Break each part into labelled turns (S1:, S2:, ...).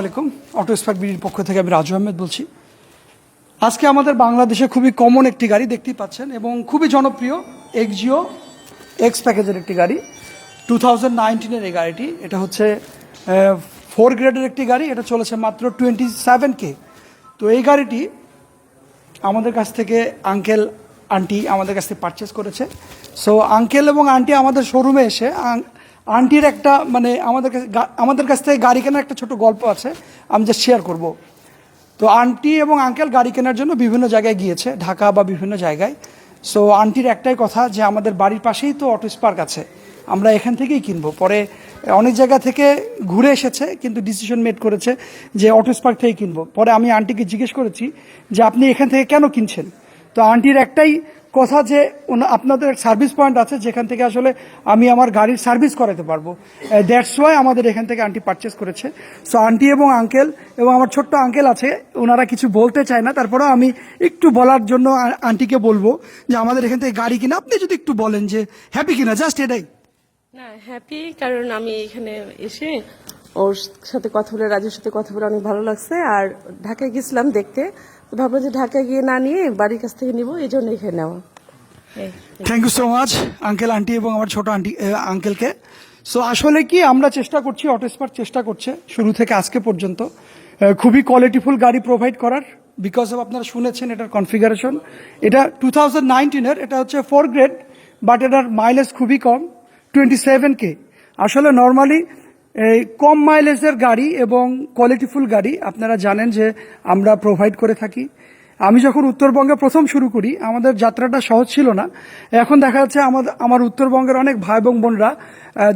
S1: আলাইকুম। Auto spark বিডির পক্ষ থেকে আমি রাজু আহমেদ বলছি। আজকে আমাদের বাংলাদেশে খুবই কমন একটি গাড়ি দেখতেই পাচ্ছেন এবং খুবই জনপ্রিয় এক্সজিও এক্স প্যাকেজের একটি গাড়ি। টু থাউজেন্ড নাইনটিনের এই গাড়িটি। এটা হচ্ছে ফোর গ্রেডের একটি গাড়ি। এটা চলেছে মাত্র টোয়েন্টি সেভেন কে তো এই গাড়িটি আমাদের কাছ থেকে আঙ্কেল আন্টি আমাদের কাছ থেকে পারচেস করেছে। সো আঙ্কেল এবং আন্টি আমাদের শোরুমে এসে আন্টির একটা মানে আমাদের কাছে আমাদের কাছ থেকে গাড়ি কেনার একটা ছোট গল্প আছে, আমি জাস্ট শেয়ার করব। তো আন্টি এবং আঙ্কেল গাড়ি কেনার জন্য বিভিন্ন জায়গায় গিয়েছে, ঢাকা বা বিভিন্ন জায়গায়। সো আন্টির একটাই কথা যে আমাদের বাড়ির পাশেই তো অটো স্পার্ক আছে, আমরা এখান থেকেই কিনবো। পরে অনেক জায়গা থেকে ঘুরে এসেছে, কিন্তু ডিসিশন মেড করেছে যে অটো স্পার্ক থেকেই কিনবো। পরে আমি আন্টিকে জিজ্ঞেস করেছি যে, আপনি এখান থেকে কেন কিনছেন? তো আন্টির একটাই কথা যে আপনাদের সার্ভিস পয়েন্ট আছে, যেখান থেকে আসলে আমি আমার গাড়ির সার্ভিস করাতে পারব। দ্যাটস ওয়াই আমাদের এখান থেকে আন্টি পারচেস করেছে। সো আন্টি এবং আঙ্কেল এবং আমার ছোট্ট আঙ্কেল আছে ওনারা কিছু বলতে চায় না, তারপরেও আমি একটু বলার জন্য আন্টিকে বলব যে আমাদের এখান থেকে গাড়ি কিনা। আপনি যদি একটু বলেন যে হ্যাপি কিনা? জাস্ট এটাই।
S2: না হ্যাপি কারণ আমি এখানে এসে ওর সাথে কথা বলে, রাজুর সাথে কথা বলে অনেক ভালো লাগছে। আর ঢাকায় গেছিলাম দেখতে, তো ভাবলাম যে ঢাকায় গিয়ে না নিয়ে বাড়ির কাছ থেকে নিব, এই জন্য এখানে নেওয়া।
S1: Thank you so much uncle aunty এবং আমার ছোট আন্টি আঙ্কেলকে সো আসলে কি, আমরা চেষ্টা করছি অটো স্পার্ক চেষ্টা করছে, শুরু থেকে আজকে পর্যন্ত। খুবই কোয়ালিটিফুল গাড়ি প্রোভাইড করার বিকজ অফ আপনারা শুনেছেন এটার কনফিগারেশন এটা টু থাউজেন্ড নাইনটিনের এটা হচ্ছে ফোর গ্রেড বাট এটার মাইলেজ খুবই কম টোয়েন্টি সেভেন কে আসলে নর্মালি এই কম মাইলেজের গাড়ি এবং কোয়ালিটিফুল গাড়ি, আপনারা জানেন যে আমরা প্রোভাইড করে থাকি। আমি যখন উত্তরবঙ্গে প্রথম শুরু করি, আমাদের যাত্রাটা সহজ ছিল না। এখন দেখা যাচ্ছে আমাদের আমার উত্তরবঙ্গের অনেক ভাই এবং বোনরা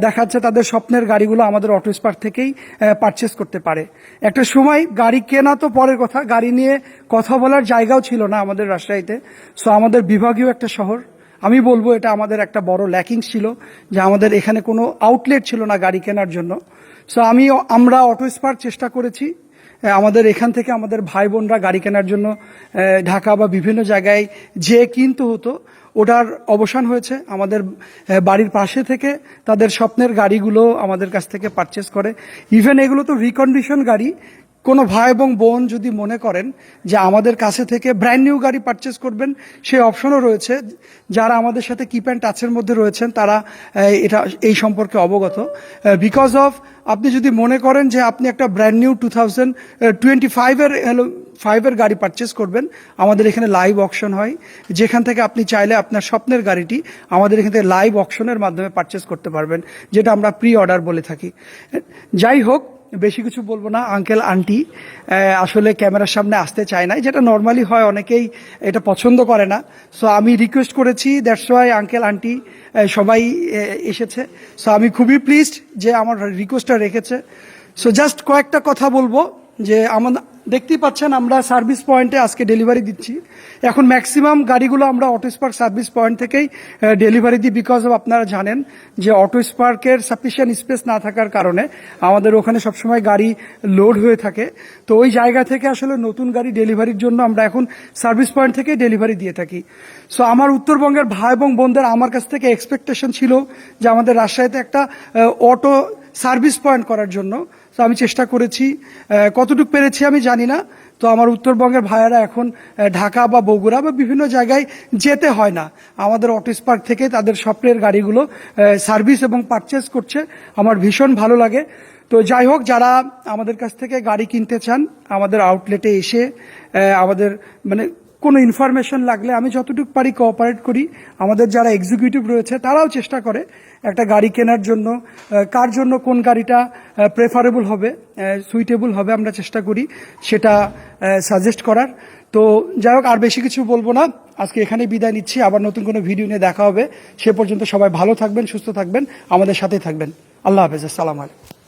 S1: দেখা যাচ্ছে তাদের স্বপ্নের গাড়িগুলো আমাদের অটো স্পার্ক থেকেই পারচেস করতে পারে। একটা সময় গাড়ি কেনা তো পরের কথা, গাড়ি নিয়ে কথা বলার জায়গাও ছিল না আমাদের রাজশাহীতে। সো আমাদের বিভাগীয় একটা শহর। আমি বলব এটা আমাদের একটা বড় ল্যাকিংস ছিল, যে আমাদের এখানে কোনো আউটলেট ছিল না গাড়ি কেনার জন্য। সো আমি আমরা অটো স্পার্ক চেষ্টা করেছি। আমাদের এখান থেকে আমাদের ভাই বোনরা গাড়ি কেনার জন্য ঢাকা বা বিভিন্ন জায়গায় যে কিনতে হতো, ওটার অবসান হয়েছে। আমাদের বাড়ির পাশে থেকে তাদের স্বপ্নের গাড়িগুলো আমাদের কাছ থেকে পারচেস করে। ইভেন এগুলো তো রিকন্ডিশন গাড়ি কোনো ভাই এবং বোন যদি মনে করেন যে আমাদের কাছে থেকে ব্র্যান্ড নিউ গাড়ি পারচেস করবেন সেই অপশনও রয়েছে। যারা আমাদের সাথে কিপ অ্যান্ড টাচের মধ্যে রয়েছেন, তারা এটা, এই সম্পর্কে অবগত। বিকজ অফ আপনি যদি মনে করেন যে আপনি একটা brand new two thousand twenty ফাইভের ফাইভের গাড়ি পারচেস করবেন, আমাদের এখানে লাইভ অকশন হয়। যেখান থেকে আপনি চাইলে আপনার স্বপ্নের গাড়িটি আমাদের এখান থেকে লাইভ অকশনের মাধ্যমে পারচেস করতে পারবেন, যেটা আমরা প্রি অর্ডার বলে থাকি। যাই হোক বেশি কিছু বলব না। আঙ্কেল, আন্টি আসলে ক্যামেরার সামনে আসতে চায় না যেটা নর্মালি হয়, অনেকেই এটা পছন্দ করে না। সো আমি রিকোয়েস্ট করেছি দ্যাটস ওয়াই আঙ্কেল, আন্টি সবাই এসেছে। সো আমি খুবই প্লিজড যে আমার রিকোয়েস্টটা রেখেছে। সো জাস্ট কয়েকটা কথা বলব যে আমাদের দেখতেই পাচ্ছেন, আমরা সার্ভিস পয়েন্টে আজকে ডেলিভারি দিচ্ছি। এখন ম্যাক্সিমাম গাড়িগুলো আমরা অটো স্পার্ক সার্ভিস পয়েন্ট থেকেই ডেলিভারি দিই বিকজ অফ আপনারা জানেন যে অটো স্পার্কের সাফিসিয়েন্ট স্পেস না থাকার কারণে আমাদের ওখানে সবসময় গাড়ি লোড হয়ে থাকে। তো ওই জায়গা থেকে আসলে নতুন গাড়ি ডেলিভারির জন্য আমরা এখন সার্ভিস পয়েন্ট থেকেই ডেলিভারি দিয়ে থাকি। সো আমার উত্তরবঙ্গের ভাই এবং বোনদের আমার কাছ থেকে এক্সপেকটেশন ছিল যে আমাদের রাজশাহীতে একটা অটো সার্ভিস পয়েন্ট করার জন্য। তো আমি চেষ্টা করেছি। কতটুকু পেরেছি আমি জানি না। তো আমার উত্তরবঙ্গের ভাইয়ারা এখন ঢাকা বা বগুড়া বা বিভিন্ন জায়গায় যেতে হয় না। আমাদের অটো স্পার্ক থেকে তাদের স্বপ্নের গাড়িগুলো সার্ভিস এবং পারচেস করছে। আমার ভীষণ ভালো লাগে। তো যাই হোক, যারা আমাদের কাছ থেকে গাড়ি কিনতে চান, আমাদের আউটলেটে এসে আমাদের মানে কোনো ইনফরমেশন লাগলে আমি যতটুকু পারি কোঅপারেট করি। আমাদের যারা এক্সিকিউটিভ রয়েছে, তারাও চেষ্টা করে একটা গাড়ি কেনার জন্য কার জন্য কোন গাড়িটা প্রেফারেবল হবে সুইটেবল হবে আমরা চেষ্টা করি সেটা সাজেস্ট করার। তো যাই হোক, আর বেশি কিছু বলব না। আজকে এখানেই বিদায় নিচ্ছি। আবার নতুন কোনো ভিডিও নিয়ে দেখা হবে। সে পর্যন্ত সবাই ভালো থাকবেন, সুস্থ থাকবেন, আমাদের সাথেই থাকবেন। আল্লাহ হাফেজ, আসসালামু আলাইকুম।